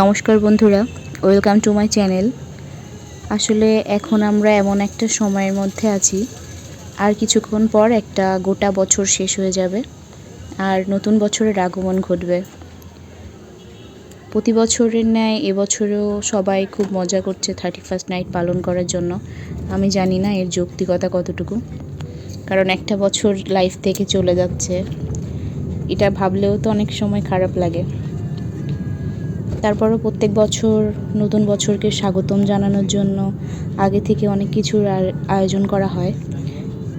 নমস্কার বন্ধুরা, welcome to my channel. আসলে এখন আমরা এমন একটা সময়ের মধ্যে আছি, আর কিছুক্ষণ পর একটা গোটা বছর শেষ হয়ে যাবে, আর নতুন বছরের আগমন ঘটবে। প্রতি বছরের ন্যায় এবছরেও সবাই খুব মজা করছে থার্টি ফার্স্ট নাইট পালন করার জন্য। আমি জানি না এর যৌক্তিকতা কতটুকু, কারণ একটা বছর লাইফ থেকে চলে যাচ্ছে। এটা ভাবলেও তো অনেক সময় খারাপ লাগে। তারপরও প্রত্যেক বছর নতুন বছরকে স্বাগতম জানানোর জন্য আগে থেকে অনেক কিছুর আয়োজন করা হয়।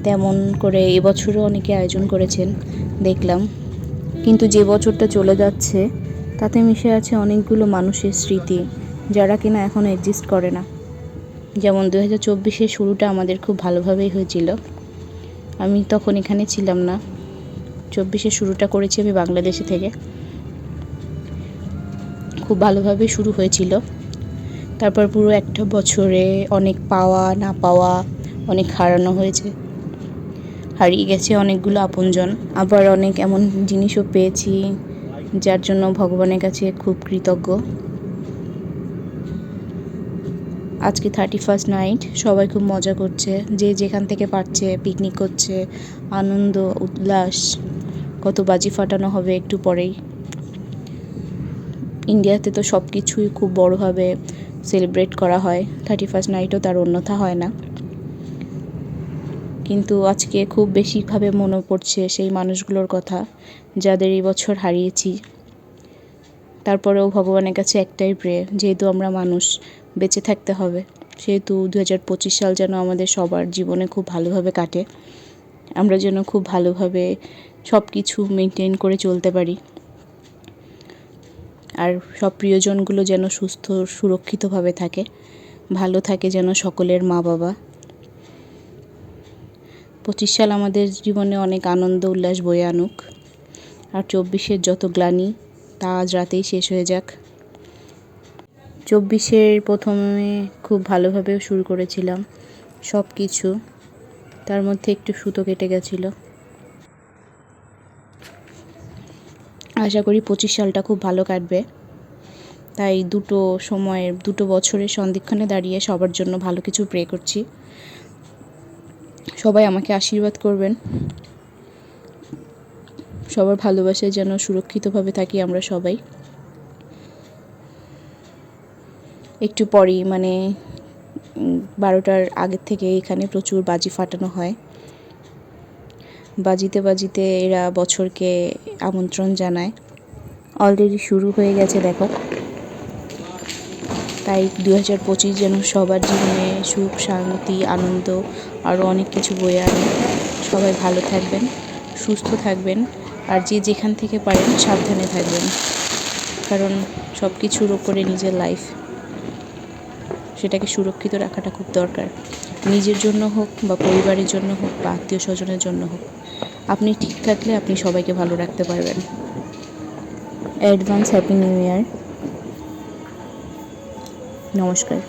তেমন করে এবছরও অনেকে আয়োজন করেছেন, দেখলাম। কিন্তু যে বছরটা চলে যাচ্ছে, তাতে মিশে আছে অনেকগুলো মানুষের স্মৃতি, যারা কিনা এখনও এক্সিস্ট করে না। যেমন দু হাজার চব্বিশের শুরুটা আমাদের খুব ভালোভাবেই হয়েছিল। আমি তখন এখানে ছিলাম না। চব্বিশের শুরুটা করেছি আমি বাংলাদেশে থেকে। খুব ভালোভাবে শুরু হয়েছিল। তারপর পুরো একটা বছরে অনেক পাওয়া, না পাওয়া, অনেক হারানো হয়েছে। হারিয়ে গেছে অনেকগুলো আপনজন। আবার অনেক এমন জিনিসও পেয়েছি যার জন্য ভগবানের কাছে খুব কৃতজ্ঞ। আজকে থার্টি ফার্স্ট নাইট সবাই খুব মজা করছে। যে যেখান থেকে পারছে পিকনিক করছে, আনন্দ, উল্লাস, কত বাজি ফাটানো হবে একটু পরেই। ইন্ডিয়াতে তো সব কিছুই খুব বড়োভাবে সেলিব্রেট করা হয়। থার্টি ফার্স্ট নাইটও তার অন্যথা হয় না। কিন্তু আজকে খুব বেশিভাবে মনে পড়ছে সেই মানুষগুলোর কথা, যাদের এই বছর হারিয়েছি। তারপরেও ভগবানের কাছে একটাই প্রে যেহেতু আমরা মানুষ, বেঁচে থাকতে হবে। সেহেতু দু হাজার পঁচিশ সাল যেন আমাদের সবার জীবনে খুব ভালোভাবে কাটে। আমরা যেন খুব ভালোভাবে সব কিছু মেনটেন করে চলতে পারি। আর সব প্রিয়জনগুলো যেন সুস্থ, সুরক্ষিতভাবে থাকে। ভালো থাকে যেন সকলের মা বাবা পঁচিশ সাল আমাদের জীবনে অনেক আনন্দ, উল্লাস বয়ে আনুক। আর চব্বিশের যত গ্লানি, তা আজ রাতেই শেষ হয়ে যাক। চব্বিশের প্রথমে খুব ভালোভাবেও শুরু করেছিলাম সব কিছু তার মধ্যে একটু সুতো কেটে গেছিল। আশা করি পঁচিশ সালটা খুব ভালো কাটবে। তাই দুটো সময়ের, দুটো বছরের সন্ধিক্ষণে দাঁড়িয়ে সবার জন্য ভালো কিছু প্রে করছি। সবাই আমাকে আশীর্বাদ করবেন। সবার ভালোবাসায় যেন সুরক্ষিতভাবে থাকি আমরা সবাই। একটু পরেই মানে বারোটার আগের থেকে এখানে প্রচুর বাজি ফাটানো হয়। বাজিতে বাজিতে এরা বছরকে আমন্ত্রণ জানায়। অলরেডি শুরু হয়ে গেছে, দেখো। তাই দু হাজার পঁচিশ যেন সবার জীবনে সুখ, শান্তি, আনন্দ আরও অনেক কিছু বয়ে আনে। সবাই ভালো থাকবেন, সুস্থ থাকবেন, আর যে যেখান থেকে পারেন সাবধানে থাকবেন। কারণ সব কিছুর ওপরে নিজের লাইফ সেটাকে সুরক্ষিত রাখাটা খুব দরকার। নিজের জন্য হোক বা পরিবারের জন্য হোক বা আত্মীয় স্বজনের জন্য হোক। আপনি ঠিক থাকলে আপনি সবাইকে ভালো রাখতে পারবেন। Advance happy new year. নমস্কার।